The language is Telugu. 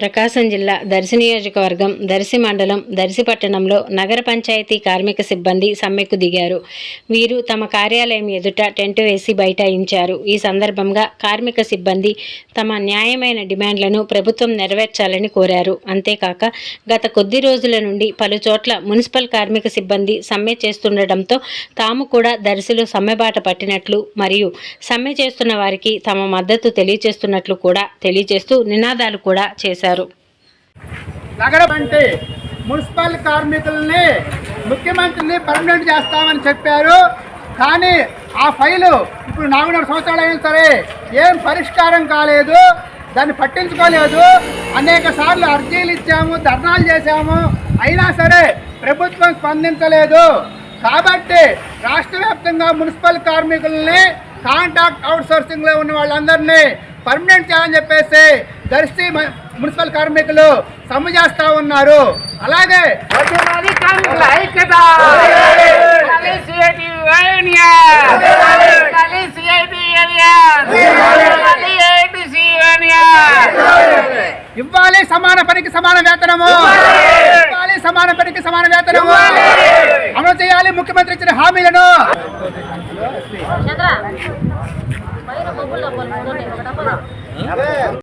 ప్రకాశం జిల్లా దర్శి నియోజకవర్గం దర్శి మండలం దర్శి పట్టణంలో నగర పంచాయతీ కార్మిక సిబ్బంది సమ్మెకు దిగారు. వీరు తమ కార్యాలయం ఎదుట టెంట్ వేసి బైఠాయించారు. ఈ సందర్భంగా కార్మిక సిబ్బంది తమ న్యాయమైన డిమాండ్లను ప్రభుత్వం నెరవేర్చాలని కోరారు. అంతేకాక గత కొద్ది రోజుల నుండి పలు చోట్ల మున్సిపల్ కార్మిక సిబ్బంది సమ్మె చేస్తుండటంతో తాము కూడా దర్శిలో సమ్మెబాట పట్టినట్లు మరియు సమ్మె చేస్తున్న వారికి తమ మద్దతు తెలియజేస్తున్నట్లు కూడా తెలియజేస్తూ నినాదాలు కూడా చేశారు. నగరం అంటే మున్సిపల్ కార్మికుల్ని ముఖ్యమంత్రిని పర్మనెంట్ చేస్తామని చెప్పారు. కానీ ఆ ఫైలు ఇప్పుడు నాలుగున్నర సంవత్సరాలు అయినా సరే ఏం పరిష్కారం కాలేదు. దాన్ని పట్టించుకోలేదు. అనేక సార్లు అర్జీలు ఇచ్చాము ధర్నాలు చేశాము. అయినా సరే ప్రభుత్వం స్పందించలేదు. కాబట్టి రాష్ట్ర వ్యాప్తంగా మున్సిపల్ కార్మికుల్ని కాంట్రాక్ట్ అవుట్సోర్సింగ్లో ఉన్న వాళ్ళందరినీ పర్మనెంట్ చేయాలని చెప్పేసి దర్శి మున్సిపల్ కార్మికులు సమ్మె చేస్తా ఉన్నారు. అలాగే ఇవ్వాలి సమాన పనికి సమాన వేతనము. ఇవ్వాలి! సమాన పనికి సమాన వేతనము. అమలు చేయాలి ముఖ్యమంత్రి ఇచ్చిన హామీలను. డబ్బులు డబ్బులు